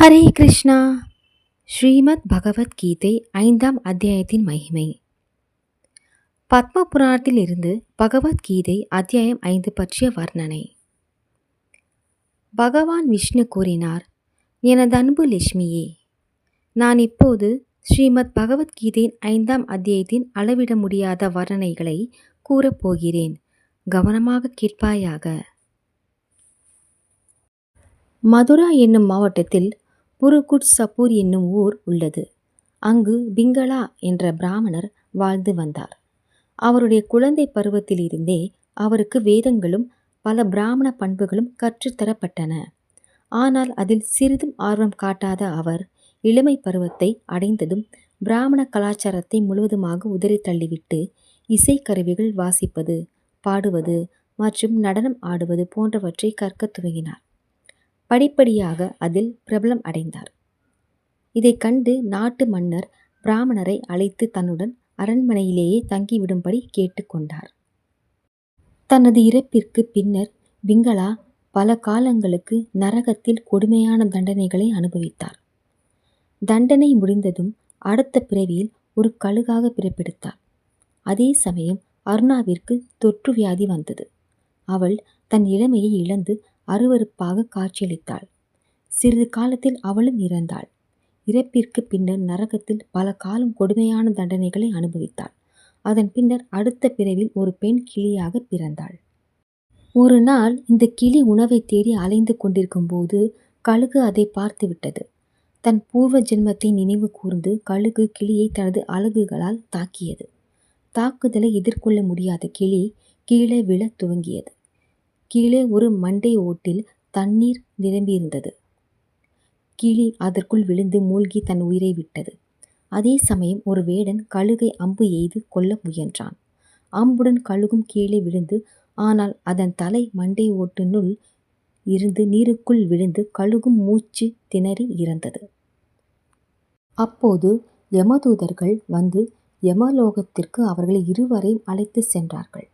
ஹரே கிருஷ்ணா. ஸ்ரீமத் பகவத்கீதை ஐந்தாம் அத்தியாயத்தின் மகிமை. பத்ம புராணத்தில் இருந்து பகவத்கீதை அத்தியாயம் ஐந்து பற்றிய வர்ணனை. பகவான் விஷ்ணு கூறினார் எனது அன்பு லட்சுமியே நான் இப்போது ஸ்ரீமத் பகவத்கீதையின் ஐந்தாம் அத்தியாயத்தின் அளவிட முடியாத வர்ணனைகளை கூறப்போகிறேன் கவனமாக கேட்பாயாக. மதுரா என்னும் மாவட்டத்தில் புருகுட் சப்பூர் என்னும் ஊர் உள்ளது. அங்கு பிங்களா என்ற பிராமணர் வாழ்ந்து வந்தார். அவருடைய குழந்தை பருவத்திலிருந்தே அவருக்கு வேதங்களும் பல பிராமண பண்புகளும் கற்றுத்தரப்பட்டன ஆனால் அதில் சிறிதும் ஆர்வம் காட்டாத அவர் இளமை பருவத்தை அடைந்ததும் பிராமண கலாச்சாரத்தை முழுவதுமாக உதறி தள்ளிவிட்டு இசைக்கருவிகள் வாசிப்பது பாடுவது மற்றும் நடனம் ஆடுவது போன்றவற்றை கற்கத் துவங்கினார். படிப்படியாக அதில் பிரபலம் அடைந்தார். இதை கண்டு நாட்டு மன்னர் பிராமணரை அழைத்து தன்னுடன் அரண்மனையிலேயே தங்கிவிடும்படி கேட்டுக்கொண்டார் தனது இறப்பிற்கு பின்னர் பிங்களா பல காலங்களுக்கு நரகத்தில் கொடுமையான தண்டனைகளை அனுபவித்தார். தண்டனை முடிந்ததும் அடுத்த பிறவியில் ஒரு கழுகாக பிறப்பெடுத்தார். அதே சமயம் அருணாவிற்கு தொற்று வியாதி வந்தது. அவள் தன் இளமையை இழந்து அருவருப்பாக காட்சியளித்தாள். சிறிது காலத்தில் அவளும் இறந்தாள். இறப்பிற்கு பின்னர் நரகத்தில் பல காலம் கொடுமையான தண்டனைகளை அனுபவித்தாள். அதன் பின்னர் அடுத்த பிறவில் ஒரு பெண் கிளியாக பிறந்தாள். ஒரு நாள் இந்த கிளி உணவை தேடி அலைந்து கொண்டிருக்கும் போது கழுகு அதை பார்த்துவிட்டது தன் பூர்வ ஜென்மத்தை நினைவு கூர்ந்து கழுகு கிளியை தனது அழகுகளால் தாக்கியது. தாக்குதலை எதிர்கொள்ள முடியாத கிளி கீழே விழ துவங்கியது. கீழே ஒரு மண்டை ஓட்டில் தண்ணீர் நிரம்பியிருந்தது. கிளி அதற்குள் விழுந்து மூழ்கி தன் உயிரை விட்டது. அதே சமயம் ஒரு வேடன் கழுகை அம்பு எய்து கொல்ல முயன்றான். அம்புடன் கழுகும் கீழே விழுந்து ஆனால் அதன் தலை மண்டை ஓட்டினுள் இருந்து நீருக்குள் விழுந்து கழுகும் மூச்சு திணறி இறந்தது. அப்போது யமதூதர்கள் வந்து யமலோகத்திற்கு அவர்களை இருவரையும் அழைத்து சென்றார்கள்.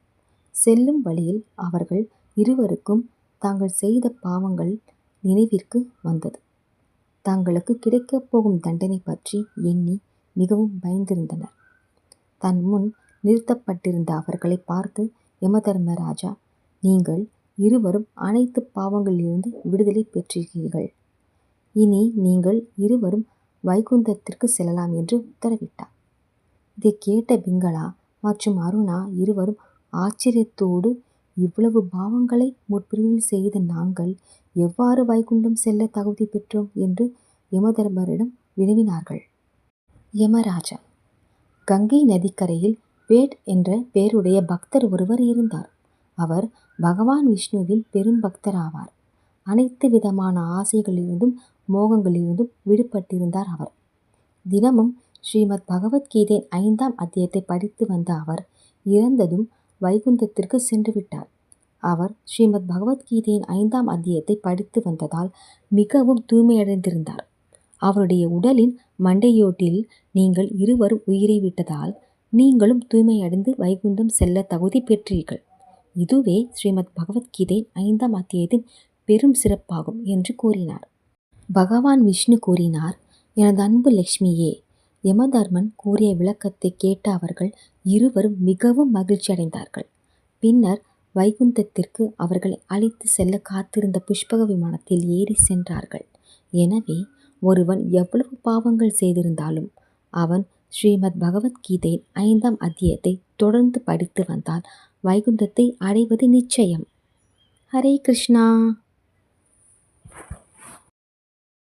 செல்லும் வழியில் அவர்கள் இருவருக்கும் தாங்கள் செய்த பாவங்கள் நினைவிற்கு வந்தது. தங்களுக்கு கிடைக்கப் போகும் தண்டனை பற்றி எண்ணி மிகவும் பயந்திருந்தனர். தன் முன் நிறுத்தப்பட்டிருந்த அவர்களை பார்த்து யமதர்மராஜா நீங்கள் இருவரும் அனைத்து பாவங்களிலிருந்து விடுதலை பெற்றீர்கள். இனி நீங்கள் இருவரும் வைகுந்தத்திற்கு செல்லலாம் என்று உத்தரவிட்டார். இதை கேட்ட பிங்களா மற்றும் அருணா இருவரும் ஆச்சரியத்தோடு இவ்வளவு பாவங்களை முற்பிரிவில் செய்த நாங்கள் எவ்வாறு வைகுண்டம் செல்ல தகுதி பெற்றோம் என்று யமதர்மரிடம் வினவினார்கள். யமராஜா கங்கை நதிக்கரையில் வேட் என்ற பெயருடைய பக்தர் ஒருவர் இருந்தார். அவர் பகவான் விஷ்ணுவின் பெரும் பக்தர் ஆவார் அனைத்து விதமான ஆசைகளிலிருந்தும் மோகங்களிலிருந்தும் விடுபட்டிருந்தார் அவர். தினமும் ஸ்ரீமத் பகவத்கீதையின் ஐந்தாம் அத்தியத்தை படித்து வந்த அவர் இறந்ததும் வைகுந்தத்திற்கு சென்று விட்டார். அவர் ஸ்ரீமத் பகவத்கீதையின் ஐந்தாம் அத்தியத்தை படித்து வந்ததால் மிகவும் தூய்மையடைந்திருந்தார். அவருடைய உடலின் மண்டையோட்டில் நீங்கள் இருவரும் உயிரை விட்டதால் நீங்களும் தூய்மையடைந்து வைகுந்தம் செல்ல தகுதி பெற்றீர்கள். இதுவே ஸ்ரீமத் பகவத்கீதை ஐந்தாம் அத்தியாயத்தின் பெரும் சிறப்பாகும் என்று கூறினார். பகவான் விஷ்ணு கூறினார் எனது அன்பு லக்ஷ்மியே யமதர்மன் கூறிய விளக்கத்தை கேட்ட அவர்கள் இருவரும் மிகவும் மகிழ்ச்சி அடைந்தார்கள் பின்னர் வைகுந்தத்திற்கு அவர்களை அழைத்து செல்ல காத்திருந்த புஷ்பக விமானத்தில் ஏறி சென்றார்கள். எனவே ஒருவன் எவ்வளவு பாவங்கள் செய்திருந்தாலும் அவன் ஸ்ரீமத் பகவத்கீதையின் ஐந்தாம் அத்தியத்தை தொடர்ந்து படித்து வந்தால் வைகுந்தத்தை அடைவது நிச்சயம். ஹரே கிருஷ்ணா!